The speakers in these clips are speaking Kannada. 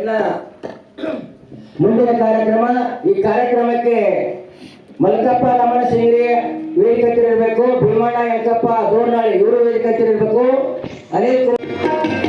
ಇನ್ನ ಮುಂದಿನ ಕಾರ್ಯಕ್ರಮ, ಈ ಕಾರ್ಯಕ್ರಮಕ್ಕೆ ಮಲ್ಕಪ್ಪ ರಮಣ ಸಿಂಗ್ರಿ ವೇದಿಕೆ ಹತ್ತಿರಬೇಕು ಭೀಮಣ್ಣ ಯಂಕಪ್ಪ ದೋರ್ನಾಳಿ ಇವರು ವೇದಿಕೆ ಹತ್ತಿರಬೇಕು ಅನಿಲ್ ಕುಮಾರ್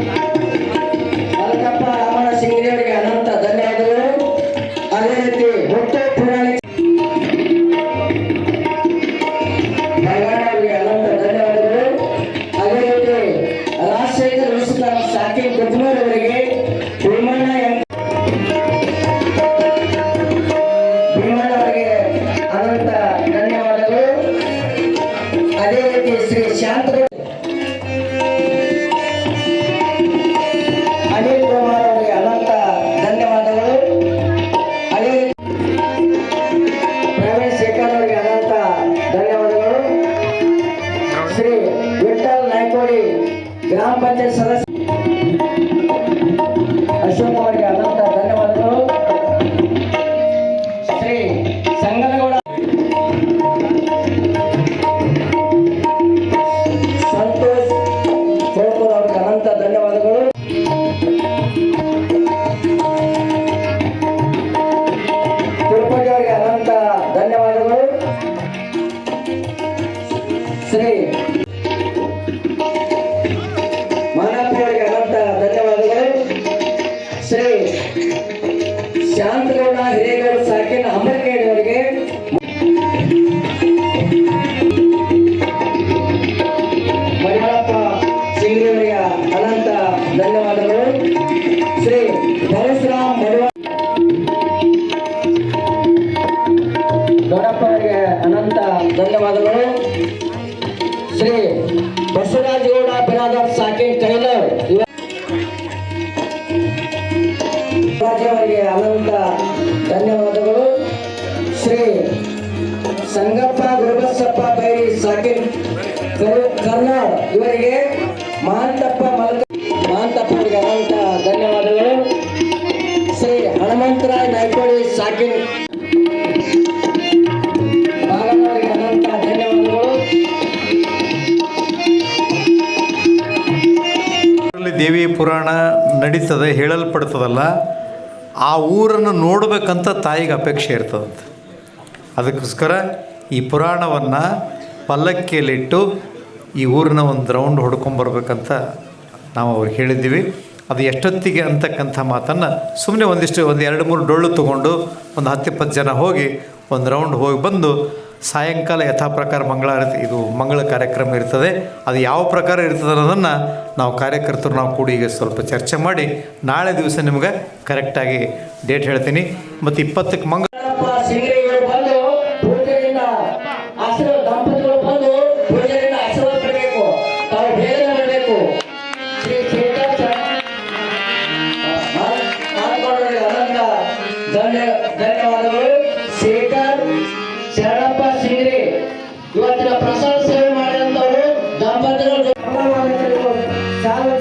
ಧನ್ಯವಾದಗಳು. ಶ್ರೀ ಸಂಗಪ್ಪ ಗುರುಬಸಪ್ಪ ಬೈರಿ ಸಾಕಿ ಕರು- ಕರ್ನಾಡ್ ಇವರಿಗೆ ಮಹಂತಪ್ಪ ಮಲಗ, ಮಹಂತಪ್ಪ ಅವರಿಗೆ ಅನಂತ ಧನ್ಯವಾದಗಳು. ಶ್ರೀ ಹನುಮಂತರಾಯ್ ನಾಯ್ಕೋಳಿ ಸಾಕಿನ್ ಅನಂತ ಧನ್ಯವಾದಗಳು. ದೇವಿ ಪುರಾಣ ನಡೀತದೆ, ಹೇಳಲ್ಪಡ್ತದಲ್ಲ. ಆ ಊರನ್ನು ನೋಡಬೇಕಂತ ತಾಯಿಗೆ ಅಪೇಕ್ಷೆ ಇರ್ತದಂತೆ. ಅದಕ್ಕೋಸ್ಕರ ಈ ಪುರಾಣವನ್ನು ಪಲ್ಲಕ್ಕಿಯಲ್ಲಿಟ್ಟು ಈ ಊರಿನ ಒಂದು ರೌಂಡ್ ಹೊಡ್ಕೊಂಬರ್ಬೇಕಂತ ನಾವು ಅವ್ರಿಗೆ ಹೇಳಿದ್ದೀವಿ. ಅದು ಎಷ್ಟೊತ್ತಿಗೆ ಅಂತಕ್ಕಂಥ ಮಾತನ್ನು ಸುಮ್ಮನೆ ಒಂದಿಷ್ಟು ಒಂದು ಎರಡು ಮೂರು ಡೊಳ್ಳು ತೊಗೊಂಡು ಒಂದು ಹತ್ತಿಪ್ಪತ್ತು ಜನ ಹೋಗಿ ಒಂದು ರೌಂಡ್ ಹೋಗಿ ಬಂದು ಸಾಯಂಕಾಲ ಯಥಾ ಪ್ರಕಾರ ಮಂಗಳಾರತಿ ಇದು ಮಂಗಳ ಕಾರ್ಯಕ್ರಮ ಇರ್ತದೆ. ಅದು ಯಾವ ಪ್ರಕಾರ ಇರ್ತದೆ ಅನ್ನೋದನ್ನು ನಾವು ಕಾರ್ಯಕರ್ತರು ನಾವು ಕೂಡಿ ಈಗ ಸ್ವಲ್ಪ ಚರ್ಚೆ ಮಾಡಿ ನಾಳೆ ದಿವಸ ನಿಮ್ಗೆ ಕರೆಕ್ಟಾಗಿ ಡೇಟ್ ಹೇಳ್ತೀನಿ. ಮತ್ತು ಇಪ್ಪತ್ತಕ್ಕೆ ಮಂಗ ಶಾಲೆ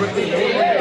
for the